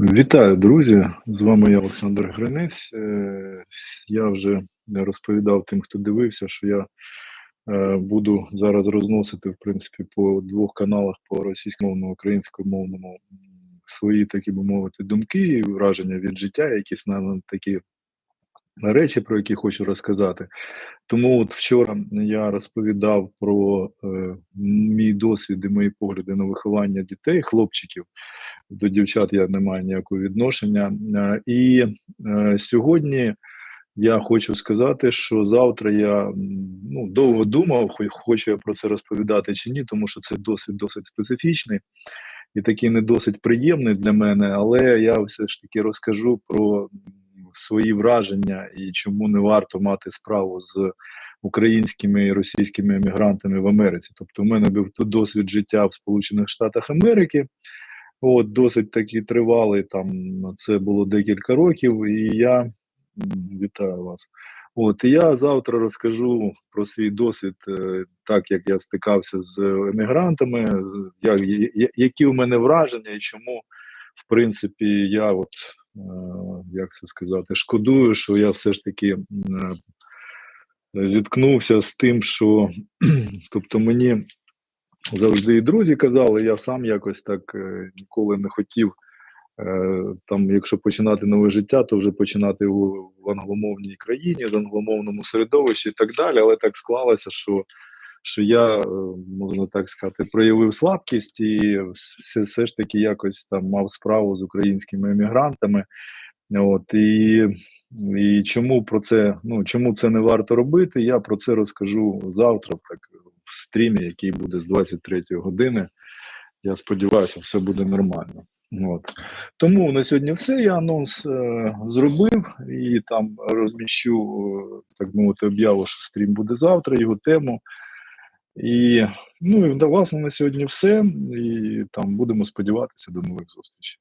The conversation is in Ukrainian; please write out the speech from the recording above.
Вітаю, друзі! З вами я, Олександр Гринець. Е, Я вже розповідав тим, хто дивився, що я е, буду зараз розносити, в принципі, по двох каналах по російськомовному, українськомовному свої, такі би мовити, думки і враження від життя, якісь на такі речі, про які хочу розказати. Тому от вчора я розповідав про е, досвід і мої погляди на виховання дітей, хлопчиків. До дівчат я не маю ніякого відношення. Е, і е, сьогодні я хочу сказати, що завтра я ну, довго думав, хочу я про це розповідати чи ні, тому що це досвід досить специфічний і такий не досить приємний для мене, але я все ж таки розкажу про свої враження і чому не варто мати справу з українськими і російськими емігрантами в Америці. Тобто, в мене був досвід життя в Сполучених Штатах Америки. От досить такий тривалий, там це було декілька років, і я вітаю вас. От і я завтра розкажу про свій досвід, е, так як я стикався з емігрантами, як, які у мене враження і чому, в принципі, я от е, як це сказати, шкодую, що я все ж таки е, зіткнувся з тим, що тобто мені завжди і друзі казали, я сам якось так е, ніколи не хотів. Е, там, якщо починати нове життя, то вже починати в, в англомовній країні, з англомовному середовищі і так далі. Але так склалося, що, що я, е, можна так сказати, проявив слабкість і все, все ж таки якось там мав справу з українськими емігрантами. От, і, і чому про це, ну, чому це не варто робити, я про це розкажу завтра, так, в стрімі, який буде з 23 години. Я сподіваюся, все буде нормально. От. Тому на сьогодні все. Я анонс е, зробив і там розміщу, е, так мовити, об'яву, що стрім буде завтра, його тему. І ну і власне на сьогодні все. І там будемо сподіватися до нових зустрічей.